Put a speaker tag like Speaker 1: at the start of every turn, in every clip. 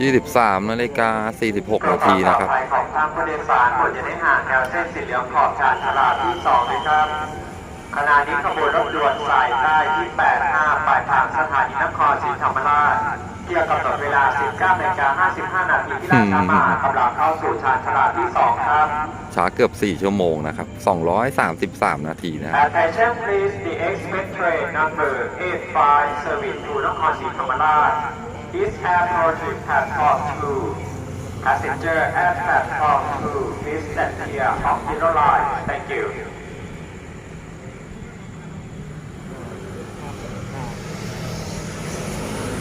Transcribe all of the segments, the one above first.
Speaker 1: 23นาฬิกา46นาทีนะครับ
Speaker 2: ปลอดภัยของทางผู้โดยสารควรจะได้ห่างแนวเส้นสีเหลืองขอบชานชาลาที่สองเลยครับขณะนี้ขบวนรถด่วนสายใต้ที่ 85ปลายทางสถานีนครศรีธรรมราชที่กำหนดเวลา 19นาฬิกา55นาทีที่ลาดพร้าวมากำลังเข้าสู่ชานชาลาที่สองครับ
Speaker 1: ช้าเกือบ 4 ชั่วโมงนะครับ 233 นาทีนะครับ
Speaker 2: Attention please the express train number 85 serving to นครศรีธรรมราช is approaching platform 2 Passenger at platform 2 please stand clear of the line thank you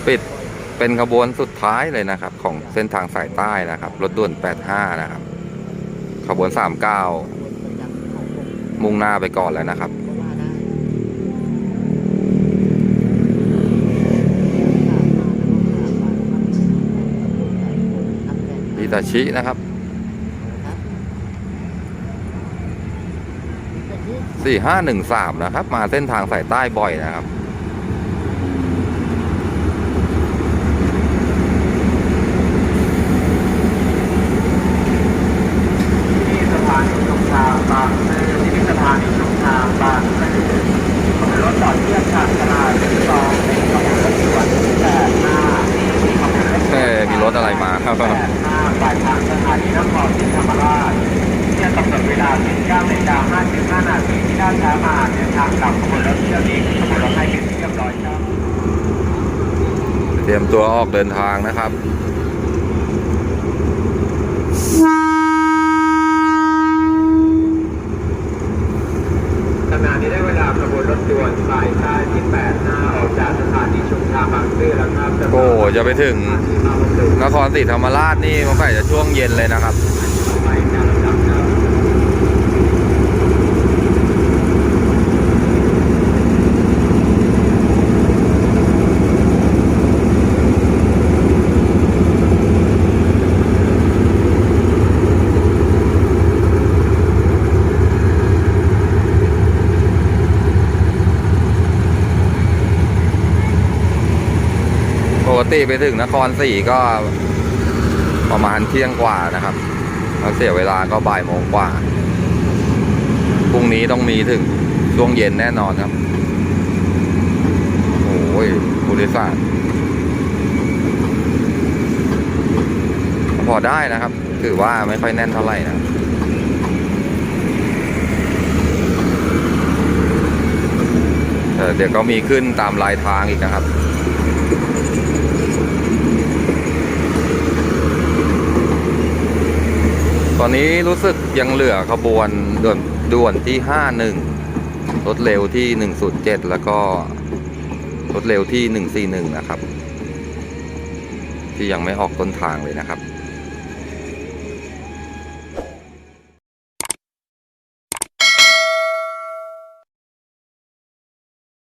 Speaker 1: ปิดเป็นขบวนสุดท้ายเลยนะครับ ของเส้นทางสายใต้นะครับ รถด่วน 85 นะครับ ขบวน 39 มุ่งหน้าไปก่อนแล้วนะครับ ตาชินะครับ4513นะครับ มาเส้นทางสายใต้บ่อยนะครับ
Speaker 2: ที่นี่สถานีชุมทางบางซื่อที่นี่สถานีชุมทางบางซื่อขบวนรถต่อเทียบชานชาลาที่สองเป็นขบวนรถด่วน85ขบวนรถ
Speaker 1: เอ้ยมีรถอะไรมาครับ
Speaker 2: 85ปลายทางสถานีนครศรีธรรมราชที่ กำหนดเวลา19นาฬิกา55นาทีที่ด้านช้ามาเดินทางกลับขบวนรถเที่ยวนี้ขบวนรถให้เป็นที่เรียบร้อยครับ
Speaker 1: เตรียมตัวออกเดินทางนะครับ
Speaker 2: ขณะนี้ได้เวลาขบวนรถด่วนสายใต้ที่85ออกจากสถานีชุมทางบางซื่อแล้วครับ
Speaker 1: โอ้จะไปถึงนครศรีธรรมราชนี่มันก็จะช่วงเย็นเลยนะครับ
Speaker 2: ติ
Speaker 1: ไปถึงนครศรีก็ประมาณเที่ยงกว่านะครับแล้วเสียเวลาก็บ่ายโมงกว่า พรุ่งนี้ต้องมีถึงช่วงเย็นแน่นอนครับ โอ้ยผู้โดยสารพอได้นะครับ ถือว่าไม่ค่อยแน่นเท่าไหร่นะเดี๋ยวก็มีขึ้นตามลายทางอีกนะครับ ตอนนี้รู้สึกยังเหลือขบวนด่วนด่วนที่ 51 รถเร็วที่ 107 แล้วก็รถเร็วที่ 141 นะครับ ที่ยังไม่ออกต้นทางเลยนะครับ